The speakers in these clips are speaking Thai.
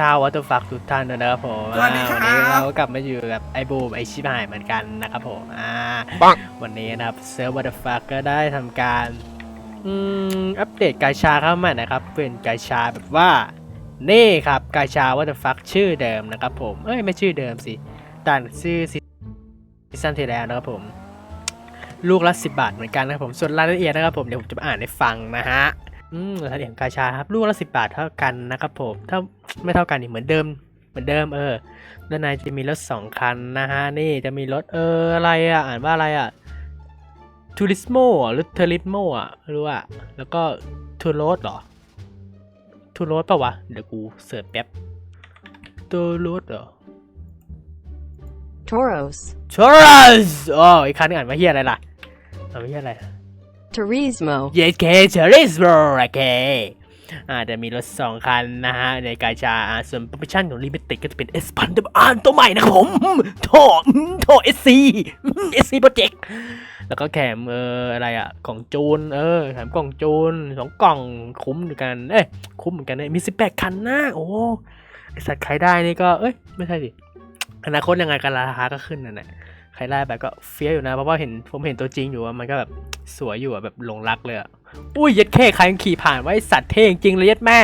สวัสดีชาววัตถุฟักทุกท่านด้วยนะครับผมสวัสดีครับ อ่าวันนี้เรากลับมาอยู่กับไอบูมไอชิบหายเหมือนกันนะครับผมอ่าปังวันนี้นะครับเซิร์ฟวัตถุฟักก็ได้ทำการอืมอัปเดตกาชาเข้ามานะครับ เป็นกาชาแบบว่านี่ครับกาชาวัตถุฟักชื่อเดิมนะครับผมเอ้ยไม่ชื่อเดิมสิต่างชื่อซีซั่นที่แล้วนะครับผม ลูกละ 10 บาทเหมือนกันนะครับผมส่วนรายละเอียดนะครับผมเดี๋ยวผมจะมาอ่านให้ฟังนะฮะ อืมรายละเอียดของกาชาครับลูกละสิบาทเท่ากันนะครับผม ถ้าไม่เท่ากันนี่เหมือนเดิม เหมือนเดิมเออด้านในจะมีรถสองคันนะฮะ นี่จะมีรถเอออะไรอะ อ่านว่าอะไรอะทูริสโมหรือเทริสโมอะไม่รู้อะ แล้วก็ทูโรสเหรอทูโรสปะวะ เดี๋ยวกูเสิร์ชแป๊บทูโรสเหรอ Toros, ชอรัสอ๋ออีกคันนึงอ่านว่าเฮียอะไรล่ะอ่านว่าเฮียอะไร Turismo, เยสเคเชอริสโบรโอเคอ่าจะมีรถสองคันนะฮะ ในกาชาส่วนโปรโมชั่นของลิมิเต็ดก็จะเป็นเอสพันเดอร์อันตัวใหม่นะครับผมโถอืมโถเอสซีเอสซีโปรเจกต์แล้วก็แถมเอออะไรอะ ของจูน เออแถมกล่องจูนสองกล่องคุ้มเหมือนกัน เอ้ยคุ้มเหมือนกันเลยมีสิบแปดคันนะโอ้ไอสัตว์ใครได้นี่ก็ เอ้ย ไม่ใช่สิอนาคตยังไงกันราคาก็ขึ้นนั่นแหละ รได้แบบก็เฟี้ยวอยู่นะ เพราะว่าเห็นผมเห็นตัวจริงอยู่ว่ามันก็แบบสวยอยู่อะแบบหลงรักเลยอะอุ้ยเย็ดแค่ใครยังขี่ผ่านไว้สัตว์เท่จริงเลยเย็ดแม่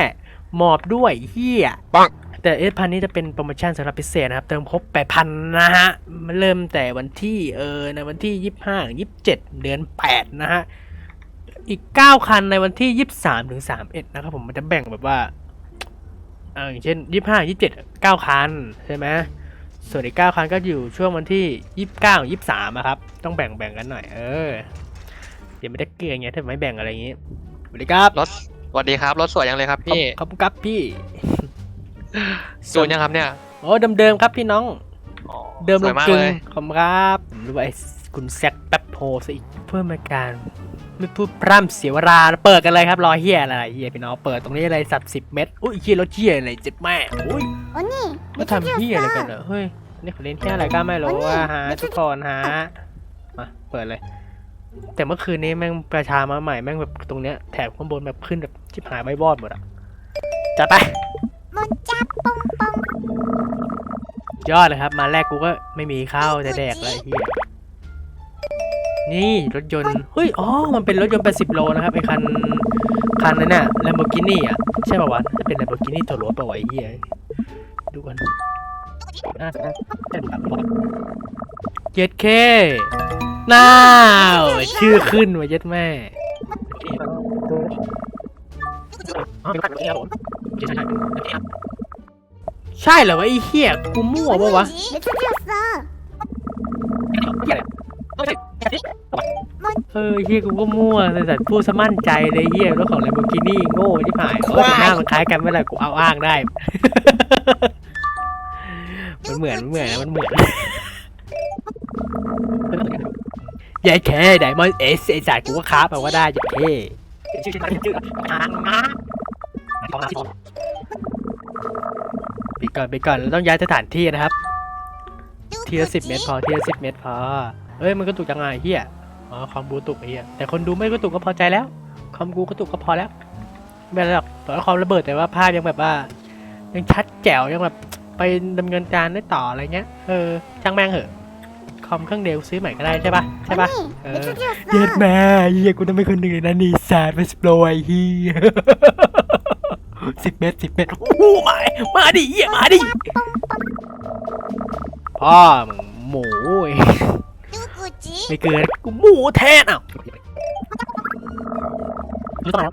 หมอบด้วยเฮียปังแต่เอสพันนี้จะเป็นโปรโมชั่นสำหรับพิเศษนะครับ เติมครบแปดพันนะฮะ มันเริ่มแต่วันที่เออในวันที่ยี่ห้ายี่สิบเจ็ดเดือนแปดนะฮะ อีกเก้าคันในวันที่ยี่สามถึงสามเอ็ดนะครับผมมันจะแบ่งแบบว่าอ่าอย่างเช่นยี่ห้ายี่เจ็ดเก้าคัน ใช่ไหม ส่วนอีกเก้าคันก็อยู่ช่วงวันที่ยี่สิบเก้ายี่สามครับ ต้องแบ่งแบ่งกันหน่อย เออ เดี๋ยวไม่ได้เกลือไงถ้าไม่แบ่งอะไรอย่างงี้สวัสดีครับรถสวัสดีครับ รถสวยยังเลยครับพี่ขอบคุณครับพี่จูนยังครับเนี่ยโอ้เดิมๆครับพี่น้องอ๋อเดิมสลวยงมากกึ่งเลยขอบคุณครับผมรู้ว่าไอ้คุณแซกแป๊บโพซะอีกเพื่อมาการไม่พูดพร่ำเสียเวลาเปิดกันเลยครับรอเฮียอะไรเฮียพี่น้องเปิดตรงนี้อะไรสับสิบเมตรอุ้ยเฮียรถเฮียอะไรเจ็ดแม่อุ้ยお兄มาทำเฮียอะไรกันเหรอเฮ้ย นี่เขาเล่นแค่อะไรก็ไม่รู้ว่าฮะทุกคนฮะมาเปิดเลย แต่เมื่อคืนนี้แม่งประชามาใหม่แม่งแบบตรงเนี้ยแถบข้างบนแบบขึ้นแบบชิบหายไม่บอดหมดอะจัดไปมนจับปงปงยอดเลยครับ มาแรกกูก็ไม่มีข้าวแต่แดกเลยที่นี่รถยนต์เฮ้ยอ๋อมันเป็นรถยนต์แปดสิบโลนะครับไอคันคันนั้นน่ะแลมโบกินี่อะใช่ป่าววะเป็นแลมโบกินี่ตัวรถป่าวไอ้เฮียดูกัน เย็ดเคน้าวชื่อขึ้นว่าเย็ดแม่ใช่เหรอวะไอ้เหี้ยกูมั่วปะวะเออเฮียกูก็มั่วแต่สัตว์ผู้สมั่นใจเลยเหี้ยรถของเลมโบกินี่โง่ที่ผ่ายโอ้หน้ามันคล้ายกันเมื่อไหร่กูเอาอ้างได้ มันเหมือนมันเหมือนมันเหมือนยายแค่ไดมอนเอสไอสายกูก็ค้าแปลว่าได้ยายแค่ไปก่อนไปก่อนเราต้องย้ายสถานที่นะครับ ทีละสิบเมตรพอทีละสิบเมตรพอเอ้ยมันก็ตุกยังไงเฮียอ๋อคอมบูตุกไอ้เฮียแต่คนดูไม่ก็ตุกก็พอใจแล้วคอมกูก็ตุกก็พอแล้วไม่เป็นไรหรอกต่อให้คอมระเบิดแต่ว่าภาพยังแบบว่า ยังชัดแจ๋วยังแบบ ไปดำเนินการได้ต่ออะไรเงี้ย เออช่างแม่งเหอะ คอมเครื่องเดียวซื้อใหม่ก็ได้ใช่ปะใช่ปะเออเย็ดแม่เฮียกูต้องเป็นคนหนึ่งเลนะนี่แซดไปสโปรยฮีสิบเมตรสิบเมตรโอ้มา มาดิเฮียมาดิพ่อมึงหมูไม่เกินกูหมูแทนอะไม่ต้องแล้ว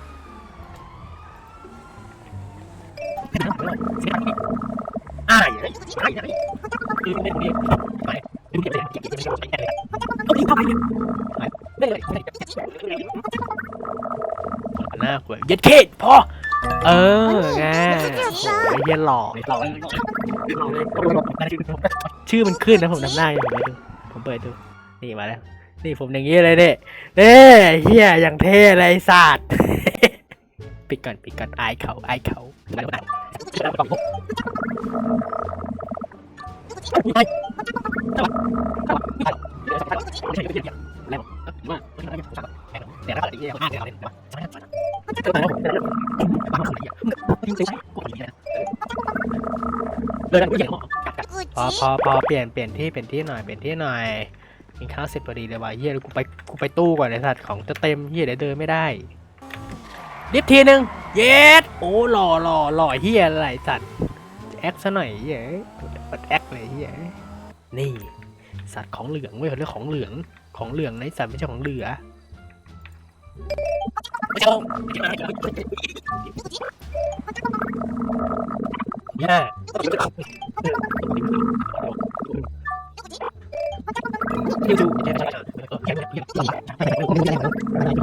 อะไรหน้าขวยเย็ดเคพอ เออไงโอ้ยเฮียหล่อชื่อมันขึ้นนะผมจำได้ผมไปดูผมเปิดดู นี่มาแล้ว นี่ผมอย่างนี้เลยเนี่ยเน่เฮียอย่างเท่เลยไอ้สัตว์ ปิดก่อนปิดก่อนอายเขาอายเขาพอกูพจิอพอเปลี่ยนเปลี่ยนที่เปลี่ยนที่หน่อยเปลี่ยนที่หน่อยกินข้าวเสร็จพอดีเลยว่ะเฮียกูไปกูไปตู้ก่อนไอ้สัตว์ของจะเต็มเฮียเดี๋ยวเดินไม่ได้ รีบทีนึงเย็ดโอ้หล่อหล่อหล่อเฮียอะไรสัตว์แอคซะหน่อยเฮียกดแอคเลยเฮียนี่สัตว์ของเหลืองเว้ยเขาเรียกของเหลืองของเหลืองในะไอ้สัตว์ไม่ใช่ของเหลือเนี่ย เ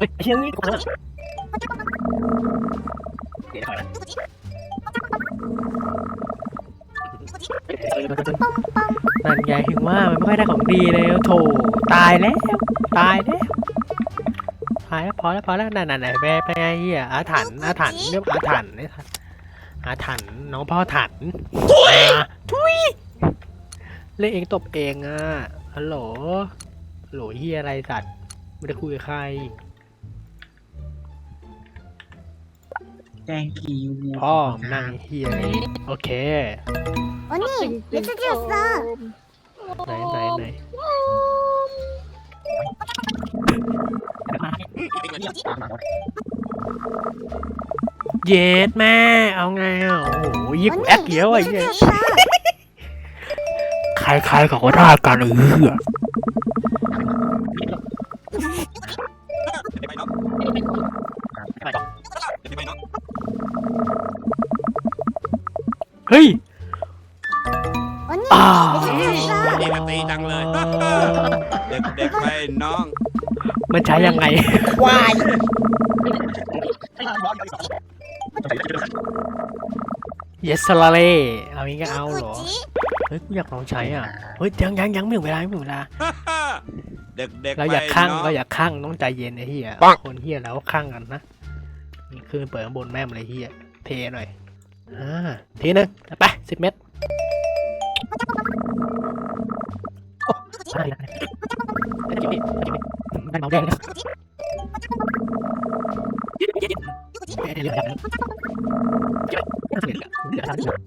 ฮ้ยเฮียนี่กูนะเดี๋ยวก่อนนะ นั่นไงถึงว่ามันไม่ค่อยได้ของดีเลยโถตายแล้ว ตายแล้วตายแล้วพอแล้วพอแล้วนั่นนั่นไหนไปไปไงเฮียอาถรรพ์อาถรรพ์เรื่องอาถรรพ์ไอ้สัสอาถรรพ์น้องพ่อถันอ่าทุยเล่นเองตบเองอะฮัลโหลฮัลโหลเฮียอะไรสัตว์ไม่ได้คุยกับใคร Thank you พ่อมนั่งเฮียอะไนี่มิสเจิเซอไหนไหนไหนเย็ดแม่ เอาไงอะโอ้โหยิ่งแอคเยอะไอ้เนี่ยใครๆเขาก็ได้กันเออเฮ้ย อ้าวมีสตีดังเลย เด็กๆไปน้อง มันใช้ยังไง ควายเยสลาเล่เอางี้ก็เอาเหรอ เฮ้ยกูอยากลองใช้อะ เฮ้ยยังยังยังไม่ถึงเวลาไม่ถึงเวลา เด็กๆเราอยากข้างเราอยากข้างต้องใจเย็นไอ้เหี้ย คนเหี้ยเราข้างกันนะคือเปิดข้างบนแม่มเลยเหี้ย เทหน่อย อ่า เทนึงไปสิบเมตร ช้าเลยนะจิบพี่จิบพี่นั่เมาแดงนะเยวเดี๋ยวเดี๋ยวเดี๋ยวเดี๋ดี๋ยวเดี๋ยวเดี๋ยวเดี๋วเดี๋ยวเดี๋วเดี๋ยวเดี๋ยวเดี๋เดี๋ยวเดี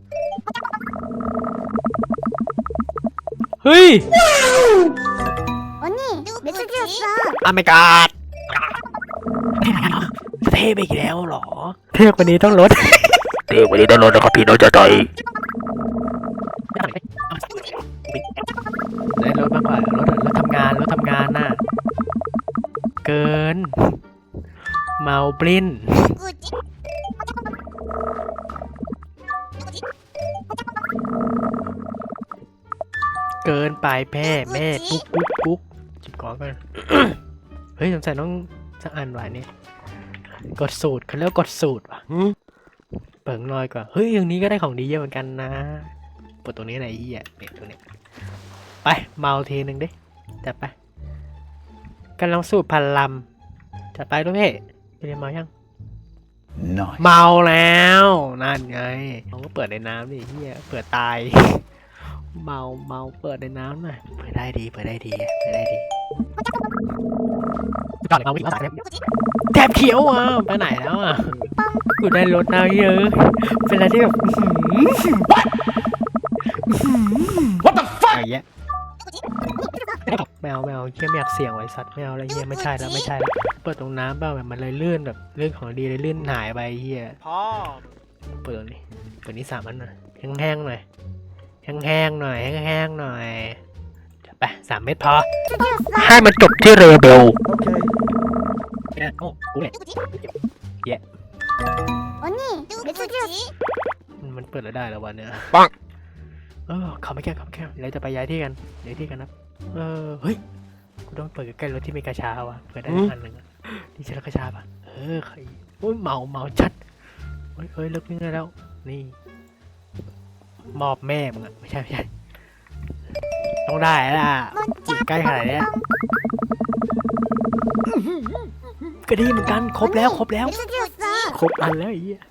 ๋วันนี้ต้องลดี๋ยวเดี๋ยวเดี๋ยวเดี๋ยวเดี๋ดี๋ยวเดี๋เดี๋ยว ปลิ้นกูจิเกินไปแม่แม่ปุ๊กปุ๊กปุ๊กจิบก่อนก่อนเฮ้ยสงสัยต้องสักอันว่ะเนี่ยกดสูตรเขาเรียกว่ากดสูตรว่ะเปิงน้อยกว่าเฮ้ยอย่างนี้ก็ได้ของดีเยอะเหมือนกันนะปวดตรงนี้ไหนอยไอ้เหี้ยเนี่ยตรงเนี้ยไปเมาทีหนึ่งดิจัดไปกำลังสูตรพันลำจัดไปด้วยเพ่ ไปเรียนเมายัง Nice เมาแล้ว นั่นไงเขาก็เปิดในน้ำดิเฮียเปิดตาย เมาเมาเปิดในน้ำหน่อยเปิดได้ดี เปิดได้ดี เปิดได้ดีก่อนเมาวิ่งเข้าสายแถบเขียวอะไปไหนแล้วอะกูได้รถแล้วเยอะ เป็นอะไรที่แบบอื้อหือ What the fuck อะไรเงี้ย ไม่เอาไม่เอาเฮีไม่อยากเสี่ยงไว้สัตว์ไม่เอาอะไรเงี้ยไม่ใช่แล้วไม่ใช่แล้วเปิดตรงน้ำบ้างแบบมันเลยลื่นแบบเลื่อนของดีเลยลื่นหายไปเฮียพ่อเปิดนี่เปิดนี่สามอันหน่อยแห้งๆหน่อยแห้งๆหน่อยแห้งๆหน่อยไปสามเม็ดพอให้มันจบที่เรเบลโอ้กูเลยเยะโอ้นี่มันเปิดแล้วได้แล้ววันเนี้ยปังเออเขาไม่แก้เขาไม่แก้เราจะไปย้ายที่กันย้ายที่กันนะ เออเฮ้ยกูต้องเปิดใกล้รถที่มีกระชาวะเปิดได้สัอันหนึ่งอะนี่ใช่รถกระชาปะเออใครโอ้ยเมาเมาชัดเฮ้ยเฮ้ยเลิกวิ่งได้แล้ว นี่ มอบแม่มึงอะไม่ใช่ไม่ใช่ต้องได้แล้วะใกล้ขนาดนี้ยก็ดีเหมือนกันครบแล้วครบแล้ว ครบอันแล้วไอ้เหี้ย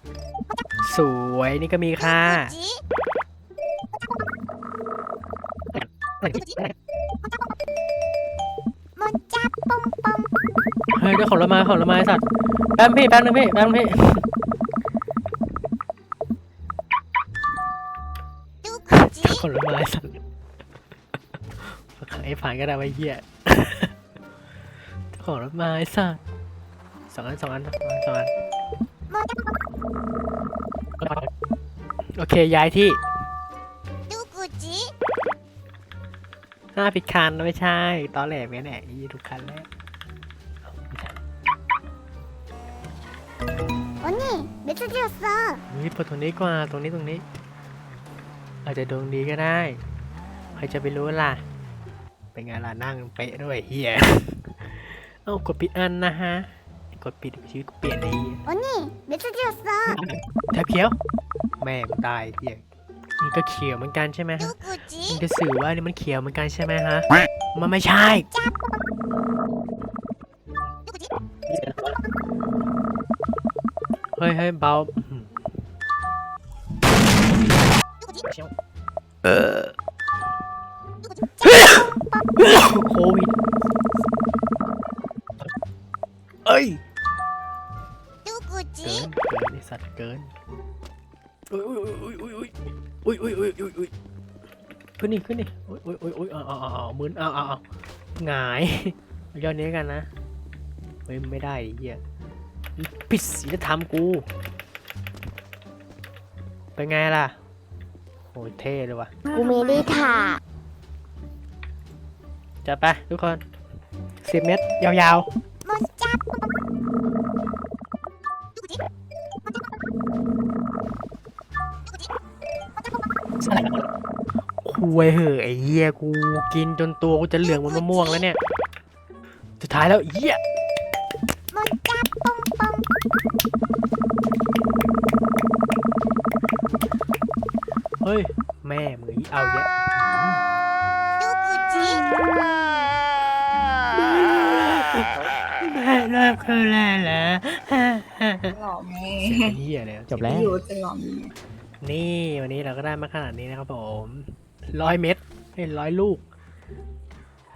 สวยนี่ก็มีค่ะ ฮ้ยเดี๋ยวของละมาของละมาไอ้สัตว์แป๊บพี่แป๊บนึงพี่แป๊บนึงพี่ดูขอละมาสัตว์ขังไอ้ผ่านก็ได้ไว้เหี้ยเขอละมาสัตว์สองอันสองอันสองอันโอเคย้ายที่ดูกูจิหน้าผิดคันไม่ใช่ตอแหลไม่แน่อีทุกคันแล้ว 언니 메시지였어 นี่เปิดตรงนี้กว่าตรงนี้ตรงนี้ อาจจะดวงดีก็ได้ ใครจะไปรู้ล่ะ เป็นไงล่ะนั่งเป๊ะด้วยเฮีย เอากดปิดอันนะฮะ กดปิดชีวิตเปลี่ยนไอ้เฮีย 언니 메시지였어 แทบเขียว แม่งตายเฮียนี่ก็เขียวเหมือนกันใช่ไหมฮะ?มันจะสื่อว่านี่มันเขียวเหมือนกันใช่ไหมฮะ มันไม่ใช่ เฮ้ยเฮ้ยเบาเออโควิดเอ้ยเกินเกินไอสัตว์เกินอุ้ยอุ้ยอุ้ยอุ้ยอุ้ยอุ้ยอุ้ยอุ้ยอุ้ยขึ้นนี่ขึ้นนี่อุ้ยอุ้ยอุ้ยอุ้ยเอาเอาเอามือเอาเอาเอาหงายย่อนี้กันนะเฮ้ยไม่ได้เหี้ย ผิดศีลธรรมกู เป็นไงล่ะ โอ้ยเท่เลยวะกูมีด้ถ่ายจะไปทุกคนสิบเมตร ยาวๆคุยเหอะไอ้เหี้ยกู กินจนตัวกูจะเหลืองเหมือนมะม่วงแล้วเนี่ย สุดท้ายแล้วเหี้ย เฮ้ย แม่มือเอาแยะดูกูจีแม่เลิกคือแล่แล้วหล่อหม่เสียงเฮียเลยจบแล้วอยู่จะหล่อนี่วันนี้เราก็ได้มาขนาดนี้นะครับผมร้อยเม็ดให้ร้อยลูก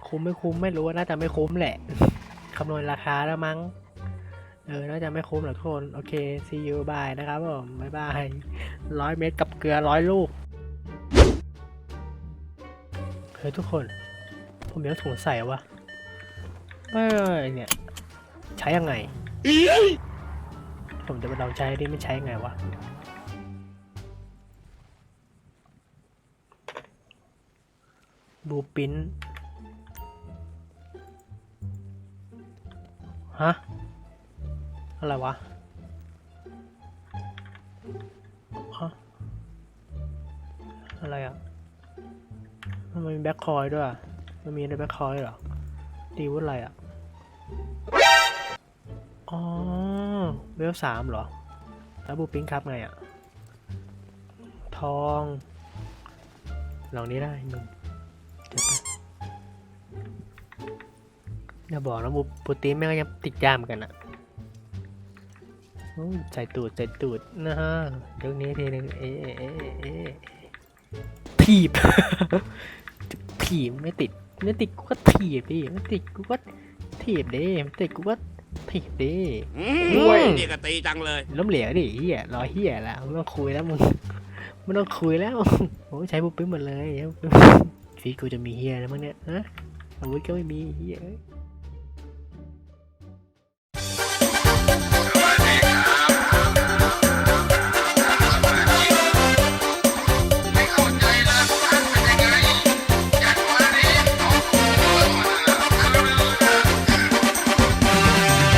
คุ้มไม่คุ้มไม่รู้น่าจะไม่คุ้มแหละคำนวณราคาแล้วมั้งเออน่าจะไม่คุ้มหรอกทุกคน โอเค see you bye นะครับผม บ๊ายบายร้อยเม็ดกับเกลือร้อยลูก เฮ้ยทุกคน ผมยังสงสัยว่าเอ้ยเนี่ย ใช้ยังไง ผมจะไปลองใช้ดิไม่ใช้ยังไงวะบูปินฮะ อะไรวะฮะอะไรอะ มันมีแบ็คคอยด้วย มันมีในแบ็คคอยเหรอ ตีวุฒอะไรอะ อ๋อ เวลสามเหรอ แล้วบูปินครับไงอะ ทองหลองนี้ได้หนึ่งเดี๋ยวไปอย่าบอกนะบูปูตีนแม่งก็ยังติดยามกันอะใส่ตูดใส่ตูดนะฮะเดี๋ยวนี้ทีนึงเอ๊ะเอะเอะเอะเอะถีบ ถีบไม่ติดไม่ติดกูก็ถีบดิไม่ติดกูก็ถีบดิไม่ติดกูก็ถีบดิ อืโอ้มยนี่ก็ตีจังเลย ล้มเหลวดิเฮียรอเฮียแล้วไม่ต้องคุยแล้วมึงไม่ต้องคุยแล้วโอ้ยใช้ปุ๊บปิ๊บหมดเลยใช้ปุ๊บปิ๊บฟีกูจะมีเฮียแล้วมั้งเนี่ยฮะอาวุธก็ไม่มีเฮียเอ้ย